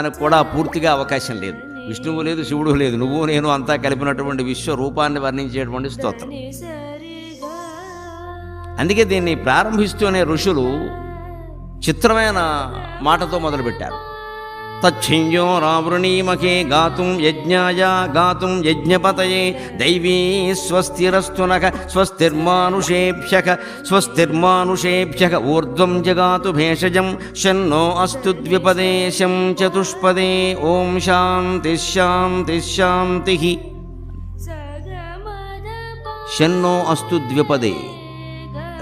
మనకు కూడా పూర్తిగా అవకాశం లేదు. విష్ణువు లేదు శివుడు లేదు. నువ్వు నేను అంతా కలిపినటువంటి విశ్వ రూపాన్ని వర్ణించేటువంటి స్తోత్రం. అందుకే దీన్ని ప్రారంభిస్తూనే ఋషులు చిత్రమైన మాటతో మొదలుపెట్టారు. తచ్ఛింజో రావృణీమకే గాతుం యజ్ఞాయ గాతుం యజ్ఞపతయే దైవీ స్వస్తిరస్తునక స్వస్తిర్మానుషేభ్యక స్వస్తిర్మానుషేభ్యక ఊర్ధ్వం జగాతు భేషజం షన్నో అస్తు ద్విపదేశం చతుష్పదే ఓం శాంతి శాంతి శాంతి షన్నో అస్తు ద్విపదే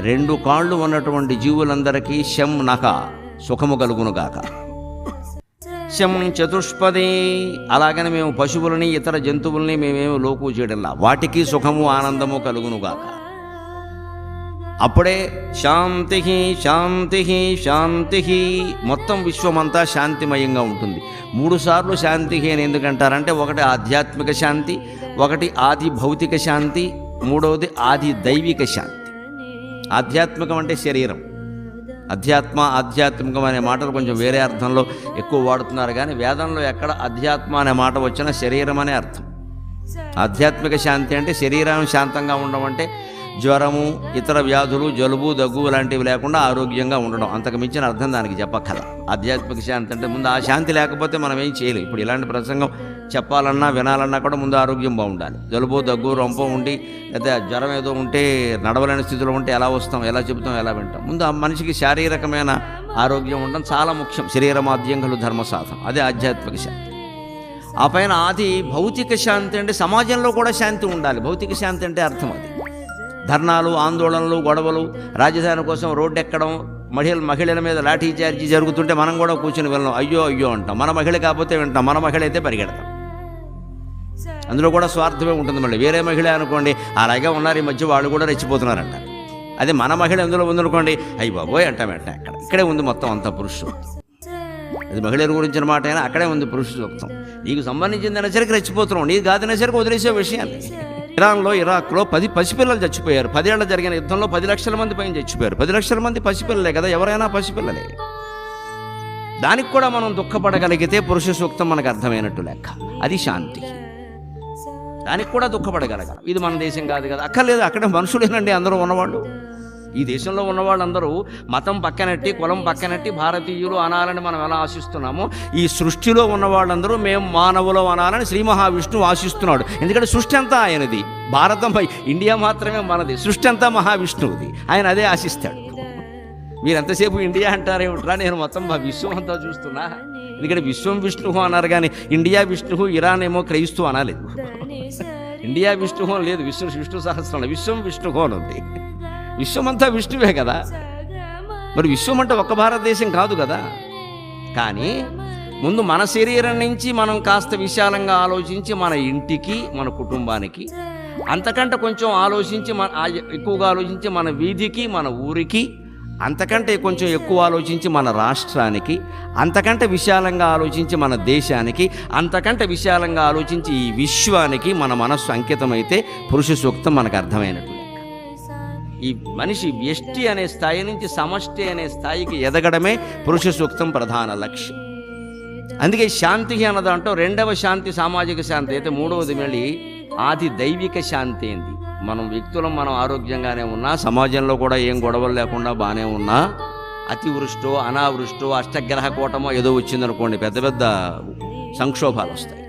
రెండు కాళ్ళు ఉన్నటువంటి జీవులందరికీ శం నక సుఖము కలుగునుగాక శం చతుష్పదే. అలాగని మేము పశువులని ఇతర జంతువుల్ని మేమేమి లోకు చేయడంలా. వాటికి సుఖము ఆనందము కలుగునుగాక అప్పుడే శాంతి శాంతి శాంతి మొత్తం విశ్వమంతా శాంతిమయంగా ఉంటుంది. మూడు సార్లు శాంతి అని ఎందుకంటారంటే ఒకటి ఆధ్యాత్మిక శాంతి ఒకటి ఆది భౌతిక శాంతి మూడవది ఆది దైవిక శాంతి. ఆధ్యాత్మికం అంటే శరీరం. అధ్యాత్మ ఆధ్యాత్మికం అనే మాటలు కొంచెం వేరే అర్థంలో ఎక్కువ వాడుతున్నారు కానీ వేదంలో ఎక్కడ అధ్యాత్మ అనే మాట వచ్చినా శరీరం అనే అర్థం. ఆధ్యాత్మిక శాంతి అంటే శరీరం శాంతంగా ఉండడం అంటే జ్వరము ఇతర వ్యాధులు జలుబు దగ్గు లాంటివి లేకుండా ఆరోగ్యంగా ఉండడం. అంతకు మించిన అర్థం దానికి చెప్పక్కల ఆధ్యాత్మిక శాంతి అంటే ముందు ఆ శాంతి లేకపోతే మనం ఏం చేయలేం. ఇప్పుడు ఇలాంటి ప్రసంగం చెప్పాలన్నా వినాలన్నా కూడా ముందు ఆరోగ్యం బాగుండాలి. జలుబు దగ్గు రొంప ఉండి లేదా జ్వరం ఏదో ఉంటే నడవలేని స్థితిలో ఉంటే ఎలా వస్తాం ఎలా చెబుతాం ఎలా వింటాం? ముందు ఆ మనిషికి శారీరకమైన ఆరోగ్యం ఉండడం చాలా ముఖ్యం. శరీరమాద్యం కలు ధర్మ సాధనం. అదే ఆధ్యాత్మిక శాంతి. ఆ పైన ఆది భౌతిక శాంతి అంటే సమాజంలో కూడా శాంతి ఉండాలి. భౌతిక శాంతి అంటే అర్థం అది. ధర్నాలు ఆందోళనలు గొడవలు రాజధాని కోసం రోడ్డు ఎక్కడం మహిళ మహిళల మీద లాఠీ చార్జీ జరుగుతుంటే మనం కూడా కూర్చుని వెళ్ళం. అయ్యో అయ్యో అంటాం. మన మహిళ కాకపోతే వింటాం. మన మహిళ అయితే పరిగెడతాం. అందులో కూడా స్వార్థమే ఉంటుంది మళ్ళీ. వేరే మహిళ అనుకోండి అలాగే ఉన్నారు ఈ మధ్య వాళ్ళు కూడా రెచ్చిపోతున్నారంట. అదే మన మహిళ ఎందులో ఉందనుకోండి అయ్యి బాబోయ్ అంటాం వెంట అక్కడ ఇక్కడే ఉంది మొత్తం అంతా పురుషు అది మహిళల గురించిన మాట అయినా అక్కడే ఉంది పురుష సూక్తం నీకు సంబంధించిందైనా సరికి రెచ్చిపోతున్నావు. నీకు కాదనే సరికి వదిలేసే విషయాన్ని ఇరాన్లో ఇరాక్లో పది పసిపిల్లలు చచ్చిపోయారు. పదేళ్ళ జరిగిన యుద్ధంలో పది లక్షల మంది పైన చచ్చిపోయారు. పది లక్షల మంది పసిపిల్లలే కదా ఎవరైనా పసిపిల్లలే. దానికి కూడా మనం దుఃఖపడగలిగితే పురుష సూక్తం మనకు అర్థమైనట్టు లెక్క. అది శాంతి. దానికి కూడా దుఃఖపడగలగాలి. ఇది మన దేశం కాదు కదా. అక్కర్లేదు అక్కడ మనుషులేనండి అందరూ ఉన్నవాళ్ళు. ఈ దేశంలో ఉన్న వాళ్ళందరూ మతం పక్కనట్టి కులం పక్కనట్టి భారతీయులు అనాలని మనం ఎలా ఆశిస్తున్నామో ఈ సృష్టిలో ఉన్న వాళ్ళందరూ మేము మానవులు అనాలని శ్రీ మహావిష్ణువు ఆశిస్తున్నాడు. ఎందుకంటే సృష్టి అంతా ఆయనది. భారతంపై ఇండియా మాత్రమే మనది. సృష్టి అంతా మహావిష్ణువుది. ఆయన అదే ఆశిస్తాడు. మీరు ఎంతసేపు ఇండియా అంటారేమిట్రా? నేను మొత్తం మా విశ్వం అంతా చూస్తున్నా. ఎందుకంటే విశ్వం విష్ణువు అన్నారు కానీ ఇండియా విష్ణువు ఇరాన్ ఏమో క్రైస్తు అనలేదు. ఇండియా విష్ణువు లేదు విష్ణు విష్ణు సహస్రం విశ్వం విష్ణుహోన్ ఉంది. ఉంది విశ్వమంతా విష్ణువే కదా. మరి విశ్వం అంటే ఒక్క భారతదేశం కాదు కదా. కానీ ముందు మన శరీరం నుంచి మనం కాస్త విశాలంగా ఆలోచించి మన ఇంటికి మన కుటుంబానికి అంతకంటే కొంచెం ఆలోచించి మన ఎక్కువగా ఆలోచించి మన వీధికి మన ఊరికి అంతకంటే కొంచెం ఎక్కువ ఆలోచించి మన రాష్ట్రానికి అంతకంటే విశాలంగా ఆలోచించి మన దేశానికి అంతకంటే విశాలంగా ఆలోచించి ఈ విశ్వానికి మన మనస్సు అంకితమైతే పురుష సూక్తం మనకు అర్థమైనట్టు ఈ మనిషి వ్యష్టి అనే స్థాయి నుంచి సమష్టి అనే స్థాయికి ఎదగడమే పురుష సూక్తం ప్రధాన లక్ష్యం. అందుకే శాంతి అన్నదంటూ రెండవ శాంతి సామాజిక శాంతి అయితే మూడవది మళ్ళీ ఆది దైవిక శాంతి ఏంది? మనం వ్యక్తులం మనం ఆరోగ్యంగానే ఉన్నా సమాజంలో కూడా ఏం గొడవలు లేకుండా బాగానే ఉన్నా అతివృష్టో అనావృష్టో అష్టగ్రహ కూటమో ఏదో వచ్చిందనుకోండి పెద్ద పెద్ద సంక్షోభాలు వస్తాయి